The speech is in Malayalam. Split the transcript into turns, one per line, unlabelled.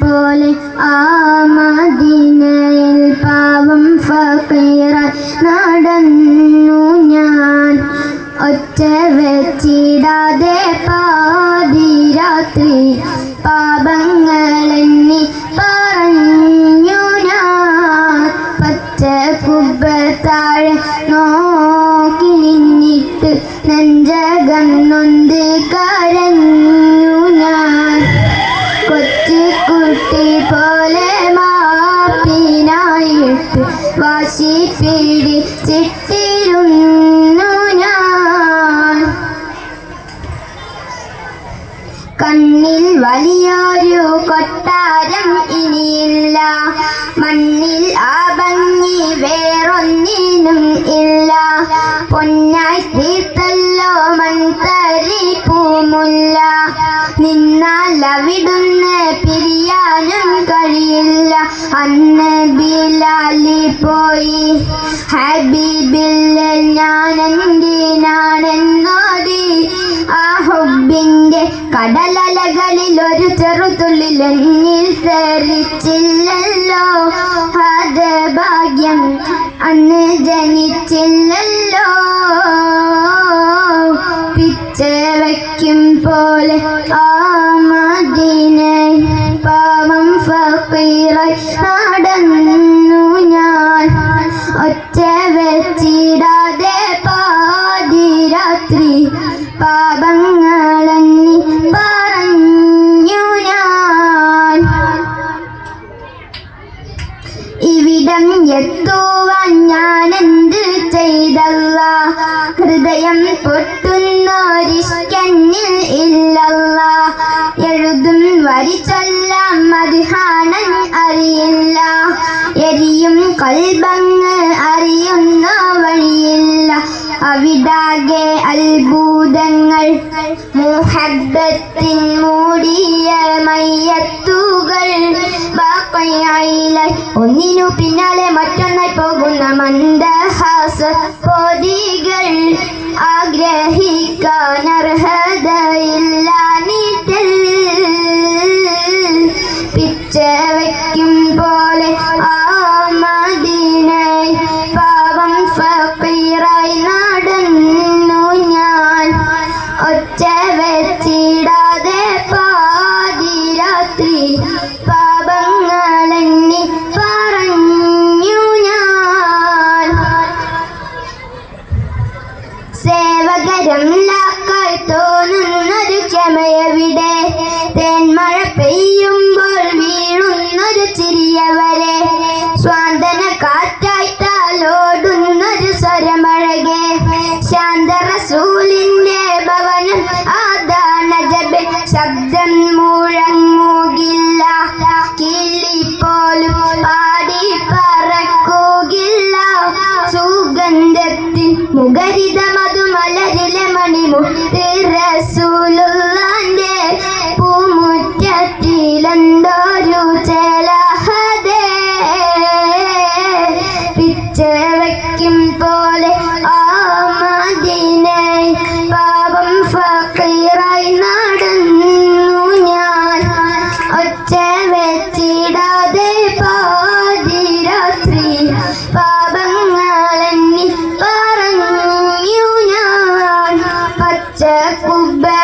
പോലെ ആ പാവം ഫീറ നടന്നു ഞാൻ. ഒറ്റ വെച്ചിടാതെ പാതിരാത്രി പാപങ്ങളെണ്ണി മാപ്പിനായിട്ട് വാശി പിടിച്ചിട്ടിരുന്നു ഞാൻ. കണ്ണിൽ വലിയൊരു കൊട്ടാരം ഇനിയില്ല. മണ്ണിൽ ആ ഭംഗി വേറൊന്നിനും ഇല്ല. പൊന്നായി പൂമുല്ല നിന്നാൽ അവിടുന്ന് പിരിയാനും കഴിയില്ല. അന്ന് ബിലാലി പോയി. ഹബീബിൽ ഞാനെന്തിനാണെന്നോതി. ആ ഹുബിന്റെ കടലലകളിൽ ഒരു ചെറുതുള്ളിൽ എന്നിൽ തെറിച്ചില്ലല്ലോ. അത് ഭാഗ്യം. അന്ന് നടന്നു ഞാൻ. ഒറ്റ വെച്ചിടാതെ പാതിരാത്രി പാപങ്ങളെന്നി പറഞ്ഞു ഞാൻ. ഇവിടം എത്തുവാൻ ഞാൻ എന്ത് ചെയ്തല്ല? ഹൃദയം പൊട്ടുന്നൊരിഷ്കന്നിൽ ഇല്ലല്ല. എഴുതും വരിച്ചല്ല മതിഹാണൻ അറിയില്ല എരിയും കൽബങ്ങൾ അറിയുന്ന വഴിയില്ല. അവിടാകെ അത്ഭുതങ്ങൾ. മുഹബത്തിൻ മൂടിയ മയ്യത്തുകൾ. ബാക്കയായില്ല. ഒന്നിനു പിന്നാലെ മറ്റൊന്നായി പോകുന്ന മന്ദഹാസ പൊതികൾ. ആഗ്രഹിക്കാൻ അർഹതയില്ല. Até com bem.